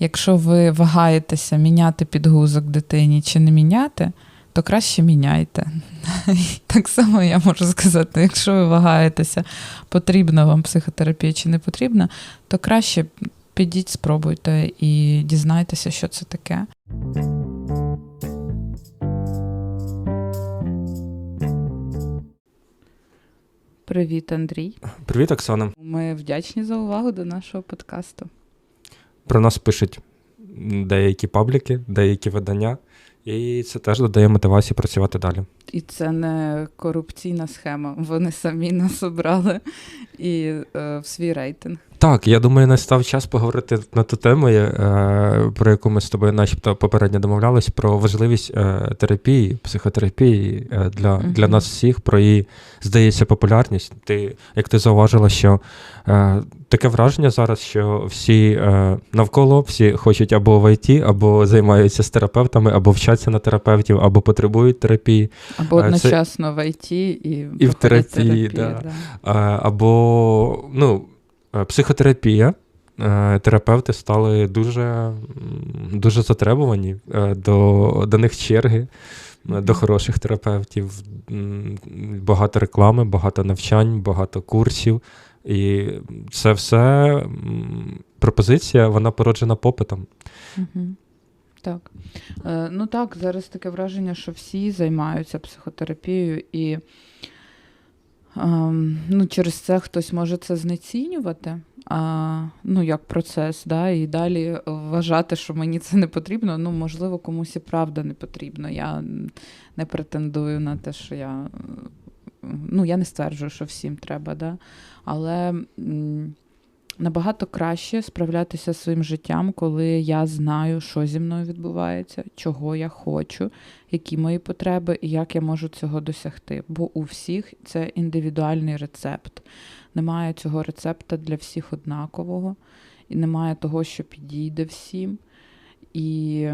Якщо ви вагаєтеся міняти підгузок дитині чи не міняти, то краще міняйте. Так само я можу сказати, якщо ви вагаєтеся, потрібна вам психотерапія чи не потрібна, то краще підіть, спробуйте і дізнайтеся, що це таке. Привіт, Андрій. Привіт, Оксана. Ми вдячні за увагу до нашого подкасту. Про нас пишуть деякі пабліки, деякі видання, і це теж додає мотивації працювати далі. І це не корупційна схема. Вони самі нас обрали і е, в свій рейтинг. Так, я думаю, настав час поговорити на ту тему, е, про яку ми з тобою, начебто, попередньо домовлялись, про важливість е, терапії, психотерапії е, для Мгм. для нас всіх, про її, здається, популярність. Ти, як ти зауважила, що е, таке враження зараз, що всі е, навколо всі хочуть або в ІТ, або займаються з терапевтами, або вчаться на терапевтів, або потребують терапії. Або Е, це- одночасно в ІТ і, І в проходять терапії, терапію, да. Або ну, е, психотерапія. Е, Терапевти стали дуже, дуже затребувані е, до, до них черги, до хороших терапевтів. Багато реклами, багато навчань, багато курсів. І це все пропозиція, вона породжена попитом. Угу. Так. Е, ну так, зараз таке враження, що всі займаються психотерапією, і ем, ну, через це хтось може це знецінювати, а, ну, як процес, да, і далі вважати, що мені це не потрібно. Ну, можливо, комусь і правда не потрібно. Я не претендую на те, що я. е, Ну, я не стверджую, що всім треба, да? але. м, Набагато краще справлятися зі своїм життям, коли я знаю, що зі мною відбувається, чого я хочу, які мої потреби і як я можу цього досягти. Бо у всіх це індивідуальний рецепт. Немає цього рецепта для всіх однакового, і немає того, що підійде всім. І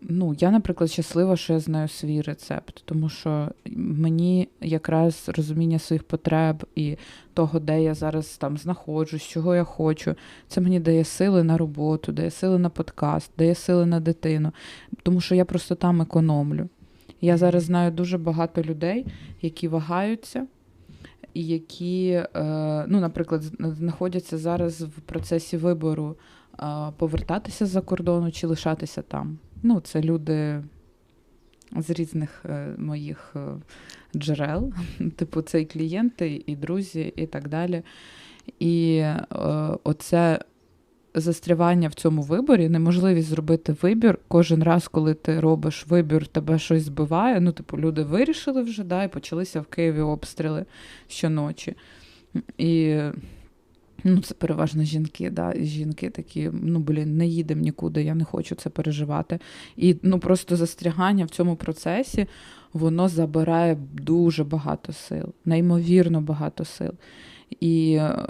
ну, я, наприклад, щаслива, що я знаю свій рецепт, тому що мені якраз розуміння своїх потреб і того, де я зараз там знаходжусь, чого я хочу, це мені дає сили на роботу, дає сили на подкаст, дає сили на дитину, тому що я просто там економлю. Я зараз знаю дуже багато людей, які вагаються. І які, е, ну, наприклад, знаходяться зараз в процесі вибору е, повертатися з-за кордону чи лишатися там. Ну, це люди з різних е, моїх е, джерел, типу, це і клієнти, і друзі, і так далі. І е, оце застрявання в цьому виборі, неможливість зробити вибір кожен раз, коли ти робиш вибір, тебе щось збиває. Ну, типу, люди вирішили вже, да, і почалися в Києві обстріли щоночі. І ну, це переважно жінки, да, жінки такі, ну блін, не їдемо нікуди, я не хочу це переживати. І ну просто застрягання в цьому процесі воно забирає дуже багато сил, неймовірно багато сил. І е,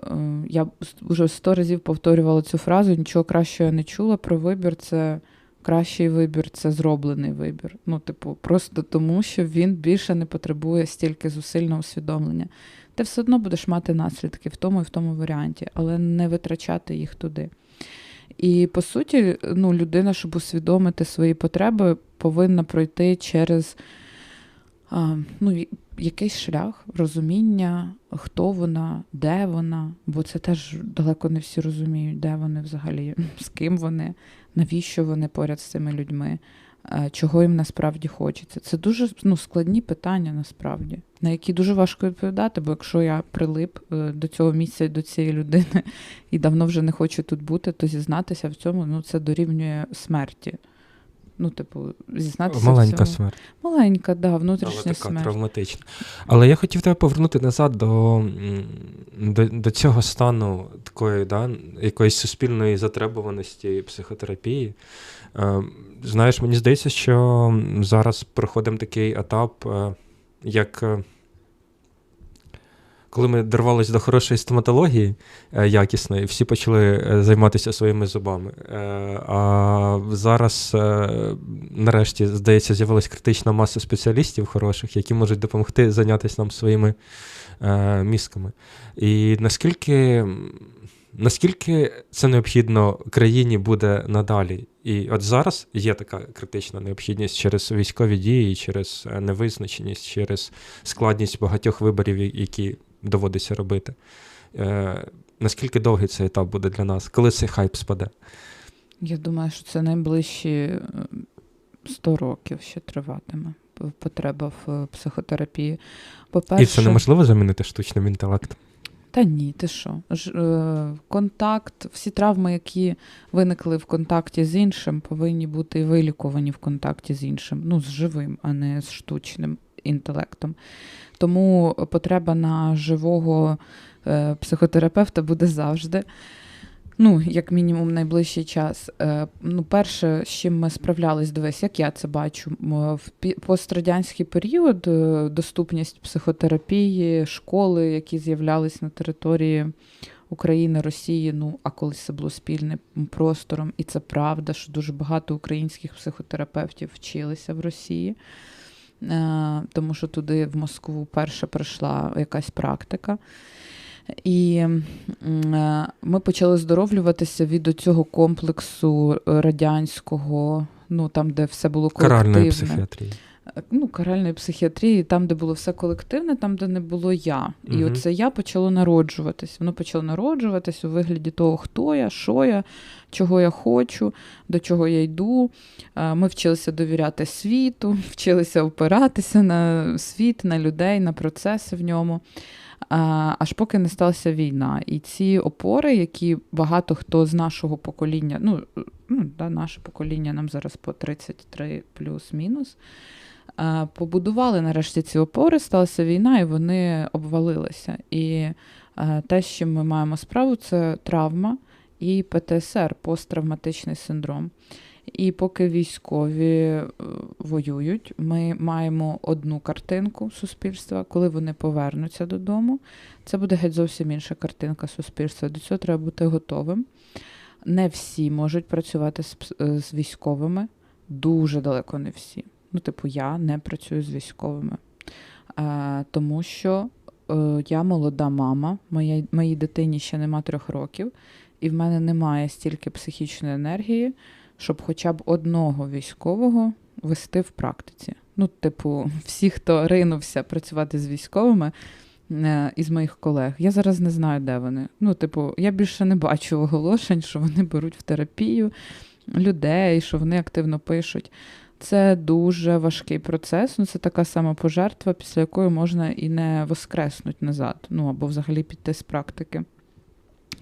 я вже сто разів повторювала цю фразу: нічого кращого я не чула про вибір. Це кращий вибір, це зроблений вибір. Ну, типу, просто тому, що він більше не потребує стільки зусиль на усвідомлення. Ти все одно будеш мати наслідки в тому і в тому варіанті, але не витрачати їх туди. І по суті, ну, людина, щоб усвідомити свої потреби, повинна пройти через а, ну, якийсь шлях розуміння, хто вона, де вона, бо це теж далеко не всі розуміють, де вони взагалі, з ким вони, навіщо вони поряд з цими людьми, е, чого їм насправді хочеться. Це дуже ну, складні питання насправді, на які дуже важко відповідати, бо якщо я прилип е, до цього місця до цієї людини і давно вже не хочу тут бути, то зізнатися в цьому ну, це дорівнює смерті. Ну, типу, зізнатися Маленька в цьому. смерть. Маленька, да, Але внутрішня така смерть. травматична. Але я хотів тебе повернути назад до, до, до цього стану такої, да, якоїсь суспільної затребуваності психотерапії. Е, Знаєш, мені здається, що зараз проходимо такий етап, е, як. Коли ми дорвалися до хорошої стоматології е, якісної, всі почали е, займатися своїми зубами. Е, А зараз, нарешті, здається, з'явилась критична маса спеціалістів хороших, які можуть допомогти зайнятися нам своїми мізками. І наскільки наскільки це необхідно країні буде надалі? І от зараз є така критична необхідність через військові дії, через невизначеність, через складність багатьох виборів, які доводиться робити. Е, Наскільки довгий цей етап буде для нас? Коли цей хайп спаде? Я думаю, що це найближчі 100 е, років ще триватиме потреба в е, психотерапії. По-перше, І це неможливо замінити штучним інтелектом? Та ні, ти що? Ж, е, Контакт, всі травми, які виникли в контакті з іншим, повинні бути вилікувані в контакті з іншим, ну, з живим, а не з штучним інтелектом. Тому потреба на живого е, психотерапевта буде завжди. Ну, як мінімум, найближчий час. Е, ну, перше, з чим ми справлялись, дивись, як я це бачу, в пострадянський період е, доступність психотерапії, школи, які з'являлись на території України, Росії, ну а колись це було спільним простором, і це правда, що дуже багато українських психотерапевтів вчилися в Росії, е, тому що туди в Москву перша прийшла якась практика. І е, ми почали здоровлюватися від цього комплексу радянського, ну там, де все було колективне. Каральної психіатрії. Е, ну, каральної психіатрії, там, де було все колективне, там, де не було я. І угу. оце я почало народжуватись. Воно почало народжуватись у вигляді того, хто я, що я, чого я хочу, до чого я йду. Е, ми вчилися довіряти світу, вчилися опиратися на світ, на людей, на процеси в ньому аж поки не сталася війна. І ці опори, які багато хто з нашого покоління, ну, ну да, наше покоління нам зараз по 33 плюс-мінус, побудували нарешті ці опори, сталася війна, і вони обвалилися. І те, з чим ми маємо справу, це травма і ПТСР посттравматичний синдром. І поки військові е, воюють, ми маємо одну картинку суспільства. Коли вони повернуться додому, це буде геть зовсім інша картинка суспільства. До цього треба бути готовим. Не всі можуть працювати з, е, з військовими, дуже далеко не всі. Ну, типу, я не працюю з військовими, а, тому що е, я молода мама, моя, моїй дитині ще нема трьох років, і в мене немає стільки психічної енергії щоб хоча б одного військового вести в практиці. Ну, типу, всі, хто ринувся працювати з військовими е, із моїх колег, я зараз не знаю, де вони. Ну, типу, я більше не бачу оголошень, що вони беруть в терапію людей, що вони активно пишуть. Це дуже важкий процес. Ну, це така сама пожертва, після якої можна і не воскреснуть назад, ну або взагалі піти з практики.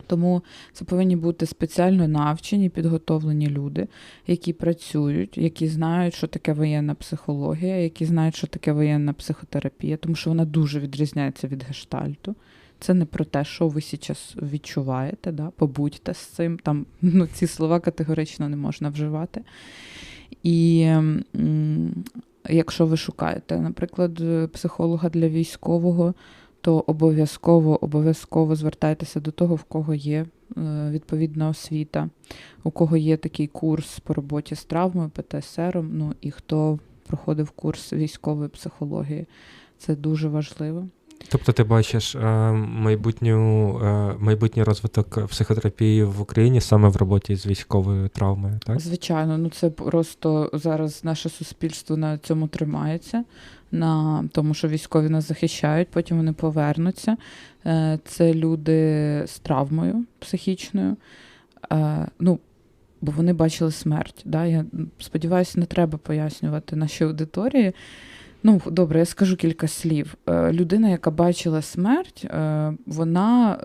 Тому це повинні бути спеціально навчені, підготовлені люди, які працюють, які знають, що таке воєнна психологія, які знають, що таке воєнна психотерапія, тому що вона дуже відрізняється від гештальту. Це не про те, що ви зараз відчуваєте, да? побудьте з цим. Там ну, ці слова категорично не можна вживати. І якщо ви шукаєте, наприклад, психолога для військового то обов'язково обов'язково звертайтеся до того, в кого є е, відповідна освіта, у кого є такий курс по роботі з травмою, ПТСР, ну і хто проходив курс військової психології. Це дуже важливо. Тобто ти бачиш е, майбутню, е, майбутній розвиток психотерапії в Україні саме в роботі з військовою травмою, так? Звичайно, ну це просто зараз наше суспільство на цьому тримається на тому, що військові нас захищають, потім вони повернуться. Е, це люди з травмою психічною. Е, ну, Бо вони бачили смерть. Да? Я сподіваюся, не треба пояснювати нашій аудиторії. Ну, добре, я скажу кілька слів. Е, людина, яка бачила смерть, вона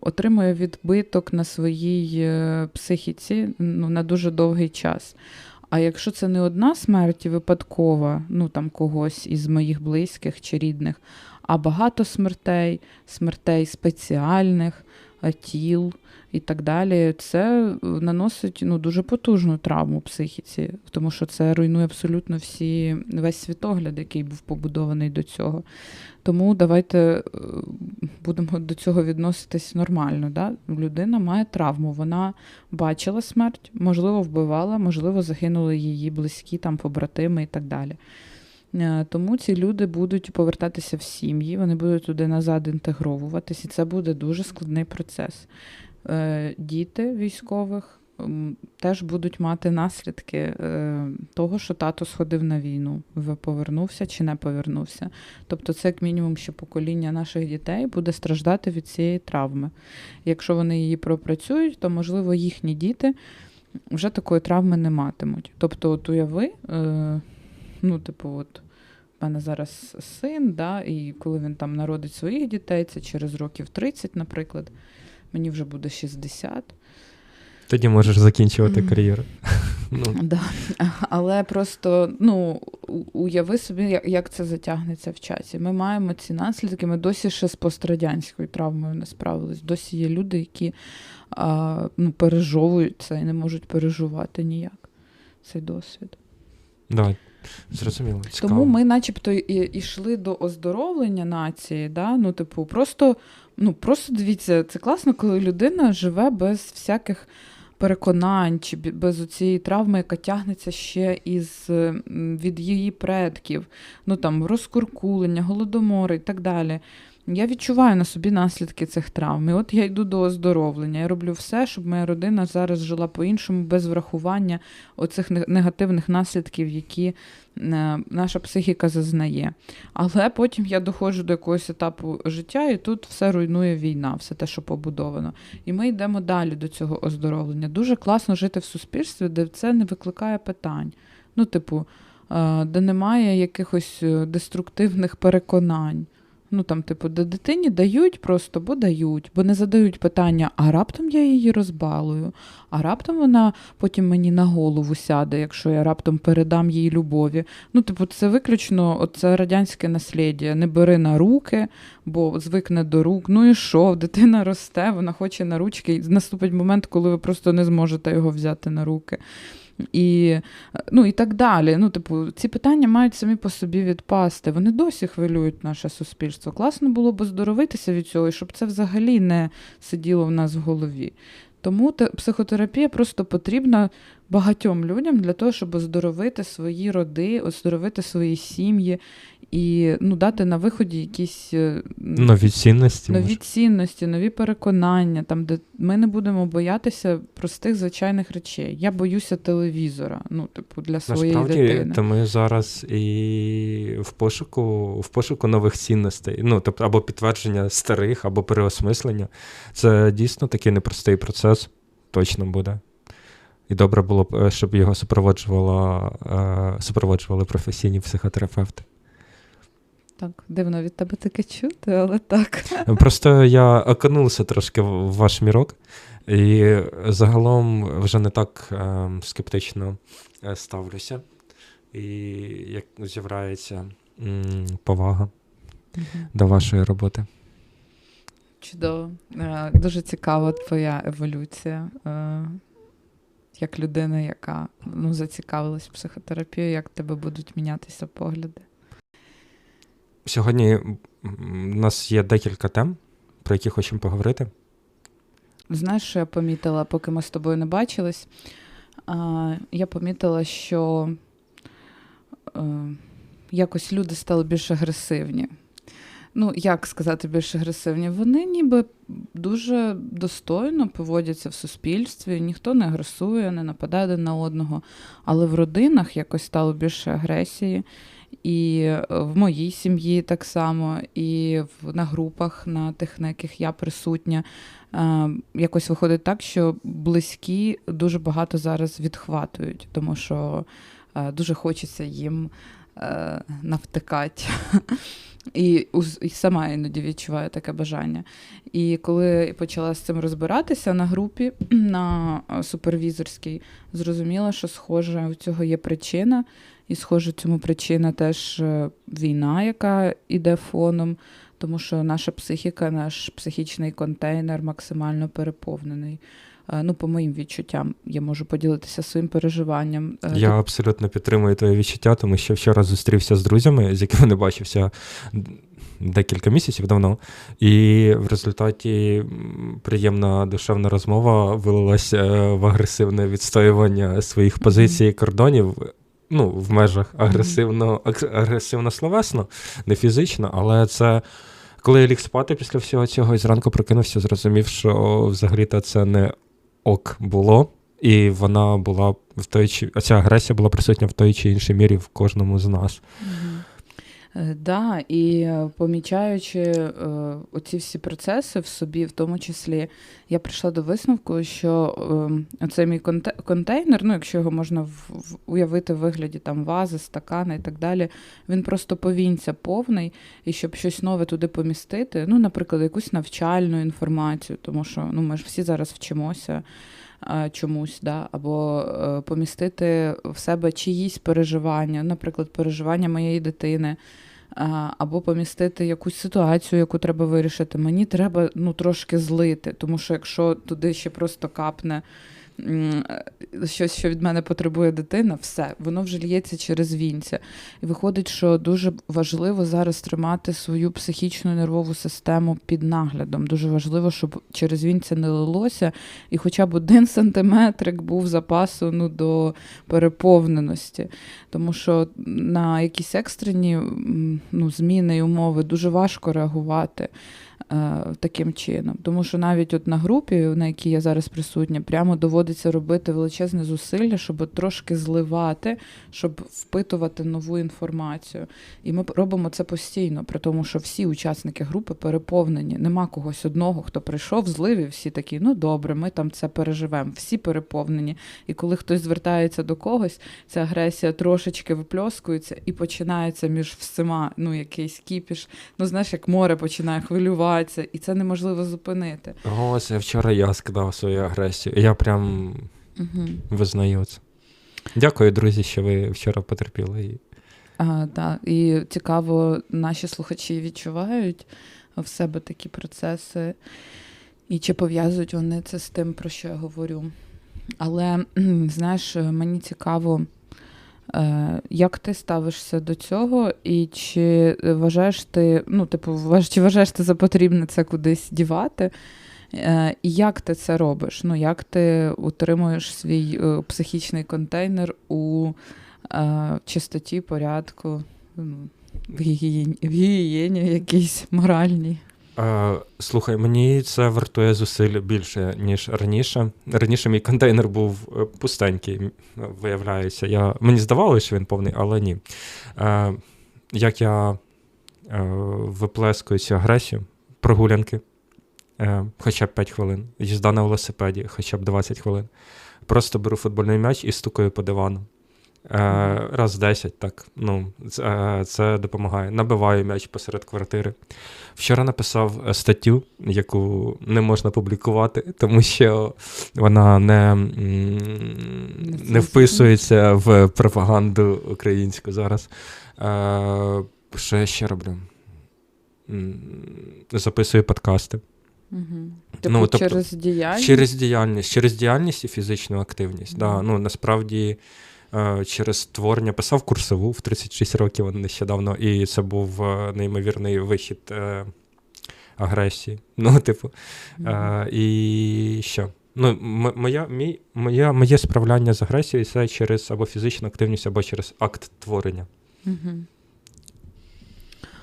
отримує відбиток на своїй психіці ну, на дуже довгий час. А якщо це не одна смерть випадкова, ну там когось із моїх близьких чи рідних, а багато смертей, смертей спеціальних, тіл і так далі, це наносить ну, дуже потужну травму психіці, тому що це руйнує абсолютно всі весь світогляд, який був побудований до цього. Тому давайте е, будемо до цього відноситись нормально. Да? Людина має травму, вона бачила смерть, можливо, вбивала, можливо, загинули її близькі, там, побратими і так далі. Е, тому ці люди будуть повертатися в сім'ї, вони будуть туди назад інтегровуватись, і це буде дуже складний процес. е, діти військових теж будуть мати наслідки е, того, що тато сходив на війну, повернувся чи не повернувся. Тобто, це як мінімум ще покоління наших дітей буде страждати від цієї травми. Якщо вони її пропрацюють, то можливо їхні діти вже такої травми не матимуть. Тобто, от уяви, ну, типу, от. У мене зараз син, да, і коли він там народить своїх дітей, це через років 30, наприклад, мені вже буде 60. Тоді можеш закінчувати кар'єру. Ну, Да. Але просто ну, уяви собі, як- як це затягнеться в часі. Ми маємо ці наслідки, ми досі ще з пострадянською травмою не справились. Досі є люди, які а, ну, пережовують це і не можуть переживати ніяк цей досвід. давай. Зрозуміло. Цікаво. Тому ми, начебто, і йшли до оздоровлення нації. Да? Ну, типу, просто, ну, просто дивіться, це класно, коли людина живе без всяких переконань чи без цієї травми, яка тягнеться ще із від її предків, ну там розкуркулення, голодомори і так далі. Я відчуваю на собі наслідки цих травм. І от я йду до оздоровлення. Я роблю все, щоб моя родина зараз жила по-іншому, без врахування оцих негативних наслідків, які е, наша психіка зазнає. Але потім я доходжу до якогось етапу життя, і тут все руйнує війна, все те, що побудовано. І ми йдемо далі до цього оздоровлення. Дуже класно жити в суспільстві, де це не викликає питань. Ну, типу, е, де немає якихось е, деструктивних переконань. Ну там, типу, де дитині дають просто, бо дають, бо не задають питання, а раптом я її розбалую, а раптом вона потім мені на голову сяде, якщо я раптом передам їй любові. Ну, типу, це виключно це радянське наслідя. Не бери на руки, бо звикне до рук. Ну і що? Дитина росте, вона хоче на ручки. І наступить момент, коли ви просто не зможете його взяти на руки. І, ну, і так далі. Ну, типу, ці питання мають самі по собі відпасти. Вони досі хвилюють наше суспільство. Класно було б оздоровитися від цього, і щоб це взагалі не сиділо в нас в голові. Тому те, психотерапія просто потрібна багатьом людям для того, щоб оздоровити свої роди, оздоровити свої сім'ї і ну, дати на виході якісь е, Нові цінності. нові може. цінності, нові переконання, там, де ми не будемо боятися простих звичайних речей. Я боюся телевізора, ну, типу, для своєї Насправді, дитини. то ми зараз і в пошуку, в пошуку нових цінностей. Ну, тобто, або підтвердження старих, або переосмислення. Це дійсно такий непростий процес, точно буде. І добре було б, е, щоб його супроводжувала, е, супроводжували професійні психотерапевти. Так, дивно від тебе таке чути, але так. Просто я окунувся трошки в ваш мірок, і загалом вже не так е, скептично е, ставлюся. І як з'являється м, повага до вашої роботи. Чудово. Е, Дуже цікава твоя еволюція. е, Як людина, яка ну, зацікавилась психотерапією, як тебе будуть мінятися погляди. Сьогодні у нас є декілька тем, про які хочемо поговорити. Знаєш, що я помітила, поки ми з тобою не бачились? Я помітила, що е, якось люди стали більш агресивні. Ну, як сказати, більш агресивні? Вони ніби дуже достойно поводяться в суспільстві, ніхто не агресує, не нападає один на одного. Але в родинах якось стало більше агресії. І е, в моїй сім'ї так само, і на групах, на яких я присутня. Е, якось виходить так, що близькі дуже багато зараз відхватують, тому що е, дуже хочеться їм навтикати. І, сама іноді відчуваю таке бажання. І коли почала з цим розбиратися на групі, на супервізорській, зрозуміла, що схоже, у цього є причина, і схоже, цьому причина теж е, війна, яка іде фоном, тому що наша психіка, наш психічний контейнер максимально переповнений. Е, Ну, по моїм відчуттям, я можу поділитися своїм переживанням. Е, Я абсолютно підтримую твоє відчуття, тому що вчора зустрівся з друзями, з якими не бачився декілька місяців давно. І в результаті приємна душевна розмова вилилася в агресивне відстоювання своїх позицій і кордонів. Ну, в межах агресивно, агресивно словесно, не фізично, але це коли я ліг спати після всього цього і зранку прокинувся, зрозумів, що взагалі-то це не ок було. І вона була в той чи ця агресія була присутня в той чи іншій мірі в кожному з нас. Е, да, і е, помічаючи е, оці всі процеси в собі, в тому числі, я прийшла до висновку, що е, цей мій контейнер, ну якщо його можна уявити в вигляді там вази, стакана і так далі, він просто повінця повний, і щоб щось нове туди помістити, ну, наприклад, якусь навчальну інформацію, тому що ну, ми ж всі зараз вчимося чомусь, да, або е, помістити в себе чиїсь переживання, наприклад, переживання моєї дитини, або помістити якусь ситуацію, яку треба вирішити. Мені треба ну, трошки злити, тому що якщо туди ще просто капне. Е, щось, що від мене потребує дитина, все, воно вже лється через вінця. І виходить, що дуже важливо зараз тримати свою психічну нервову систему під наглядом. Дуже важливо, щоб через вінця не лилося, і хоча б один сантиметрик був запасу ну, до переповненості. Тому що на якісь екстрені ну, зміни і умови дуже важко реагувати. Е, таким чином. Тому що навіть от на групі, на якій я зараз присутня, прямо доводиться робити величезне зусилля, щоб трошки зливати, щоб впитувати нову інформацію. І ми робимо це постійно, при тому, що всі учасники групи переповнені. Нема когось одного, хто прийшов, злив, і всі такі, ну добре, ми там це переживемо. Всі переповнені. І коли хтось звертається до когось, ця агресія трошечки випльоскується і починається між всіма ну, якийсь кіпіш. Ну, знаєш, як море починає хвилювати відбувається, і це неможливо зупинити. Ось вчора я скидав свою агресію. Я прям угу. визнаю це. Дякую, друзі, що ви вчора потерпіли. А, так. І цікаво, наші слухачі відчувають в себе такі процеси, і чи пов'язують вони це з тим, про що я говорю. Але знаєш, мені цікаво. Е, як ти ставишся до цього, і чи вважаєш ти, ну, типу, чи вважаєш ти за потрібне це кудись дівати? Е, і як ти це робиш? Ну, Як ти утримуєш свій е, психічний контейнер у чистоті, порядку, ну, в гігієні, в гігієні якійсь моральній? Е, слухай, мені це вартує зусиль більше, ніж раніше. Раніше мій контейнер був е, пустенький, виявляється. Я, Мені здавалося, що він повний, але ні. Е, Як я е, виплескую цю агресію, прогулянки хоча б 5 хвилин, їзда на велосипеді хоча б 20 хвилин. Просто беру футбольний м'яч і стукаю по дивану. Е, раз 10, так. Ну, Це е, допомагає. Набиваю м'яч посеред квартири. Вчора написав е, статтю, яку не можна публікувати, тому що вона не не вписується в пропаганду українську зараз. Що я ще роблю? Записую подкасти. Угу. Ну, тобто, Через діяльність Через діяльність Через діяльність і фізичну активність. Угу. Да, ну, Насправді. Е, через творення писав курсову в 36 років нещодавно, і це був е, неймовірний вихід е, агресії. Ну, типу, mm-hmm. і що? Ну, моя, мій, моя, Моє справляння з агресією це через або фізичну активність, або через акт творення. Угу.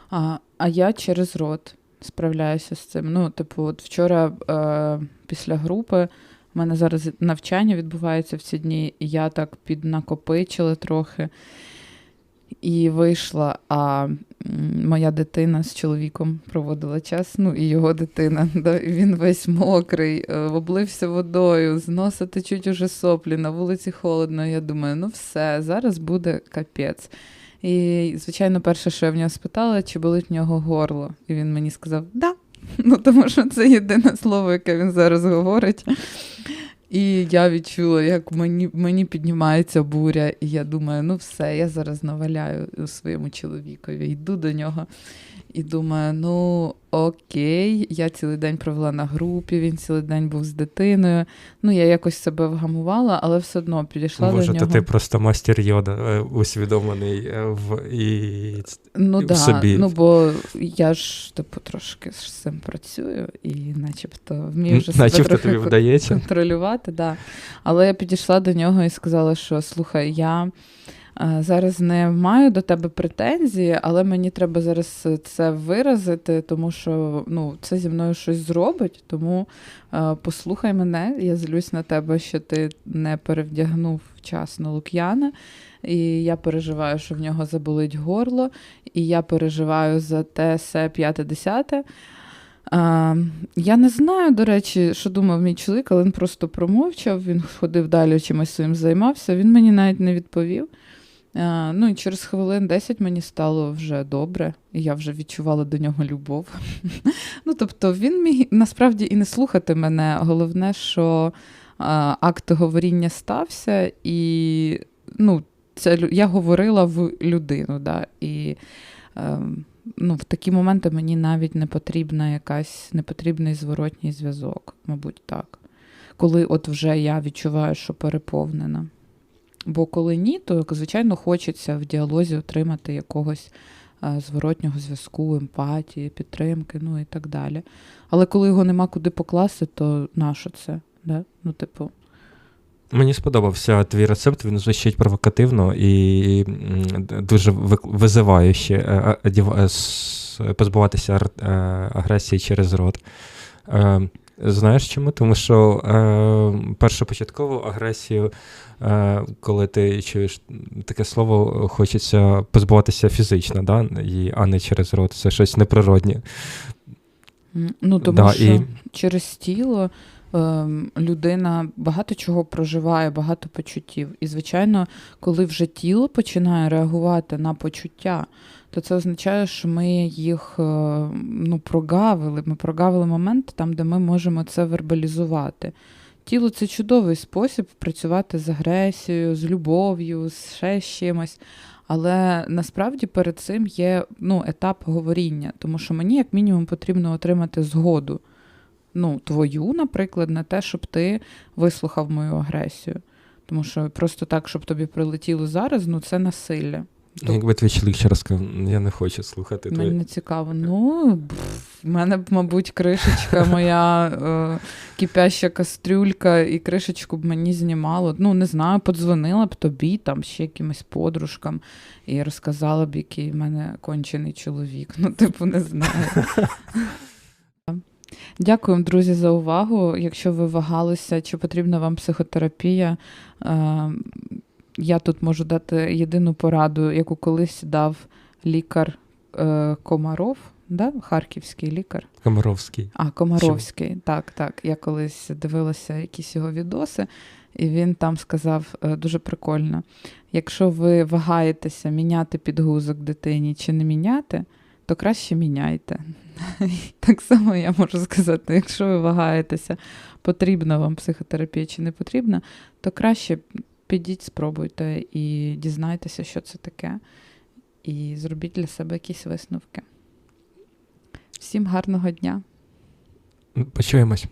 А а я через рот справляюся з цим. Ну, типу, от вчора е, після групи у мене зараз навчання відбувається в ці дні, і я так піднакопичила трохи і вийшла. А моя дитина з чоловіком проводила час, ну і його дитина. Да, Він весь мокрий, е, облився водою, з носа течуть уже соплі, на вулиці холодно. Я думаю, ну все, зараз буде капець. І, звичайно, перше, що я в нього спитала, чи болить в нього горло. І він мені сказав, да. Ну, тому що це єдине слово, яке він зараз говорить. І я відчула, як мені мені піднімається буря, і я думаю, ну все, я зараз наваляю своєму чоловікові, йду до нього і думаю, ну окей, я цілий день провела на групі, він цілий день був з дитиною. Ну, я якось себе вгамувала, але все одно підійшла Боже, до нього. то ти просто мастер йода е, усвідомлений е, в і, ну, і да, в собі. Ну, бо я ж типу трошки з цим працюю і начебто вмію вже себе трохи тобі вдається. контролювати. Да. Але я підійшла до нього і сказала, що слухай, я. Е, зараз не маю до тебе претензії, але мені треба зараз це виразити, тому що ну, це зі мною щось зробить. Тому е, послухай мене, я злюсь на тебе, що ти не перевдягнув вчасно Лук'яна. І я переживаю, що в нього заболить горло, і я переживаю за те все п'яте десяте. А, Я не знаю, до речі, що думав мій чоловік, але він просто промовчав, він ходив далі чимось своїм займався. Він мені навіть не відповів. А, Ну і через хвилин 10 мені стало вже добре, і я вже відчувала до нього любов. Ну, тобто, він міг насправді і не слухати мене. Головне, що акт говоріння стався, і ну, це я говорила в людину. Да, і... Ем, ну, в такі моменти мені навіть не потрібна якась не зворотній зв'язок, мабуть, так. Коли от вже я відчуваю, що переповнена. Бо коли ні, то, звичайно, хочеться в діалозі отримати якогось е, зворотнього зв'язку, емпатії, підтримки, ну і так далі. Але коли його нема куди покласти, то нащо це? Да? Ну, типу, Мені сподобався твій рецепт, він звучить провокативно і дуже визивающе е, е, позбуватися агресії через рот. Знаєш чому? Тому що першопочаткову агресію, коли ти чуєш таке слово, хочеться позбуватися фізично, да? а не через рот. Це щось неприроднє. Ну, тому да, що і... через тіло Ем, людина багато чого проживає, багато почуттів. І, звичайно, коли вже тіло починає реагувати на почуття, то це означає, що ми їх е, ну, прогавили. Ми прогавили момент там, де ми можемо це вербалізувати. Тіло це чудовий спосіб працювати з агресією, з любов'ю, з ще з чимось. Але насправді перед цим є ну, етап говоріння, тому що мені, як мінімум, потрібно отримати згоду ну, твою, наприклад, на те, щоб ти вислухав мою агресію. Тому що просто так, щоб тобі прилетіло зараз, ну це насилля. Ну, якби твій чоловік ще раз сказав, я не хочу слухати. Мені не цікаво. Ну, в мене б, мабуть, кришечка, моя е, кипяща кастрюлька, і кришечку б мені знімало. Ну, не знаю, подзвонила б тобі, там ще якимось подружкам, і розказала б, який в мене кончений чоловік. Ну, типу, не знаю. Дякую, друзі, за увагу. Якщо ви вагалися, чи потрібна вам психотерапія, е, я тут можу дати єдину пораду, яку колись дав лікар е, Комаров, да? харківський лікар. Комаровський. А, Комаровський, Чому? так, так. Я колись дивилася якісь його відоси, і він там сказав е, дуже прикольно: якщо ви вагаєтеся міняти підгузок дитині чи не міняти, то краще міняйте. Так само я можу сказати, якщо ви вагаєтеся, потрібна вам психотерапія чи не потрібна, то краще підіть, спробуйте і дізнайтеся, що це таке, і зробіть для себе якісь висновки. Всім гарного дня. Почуємось.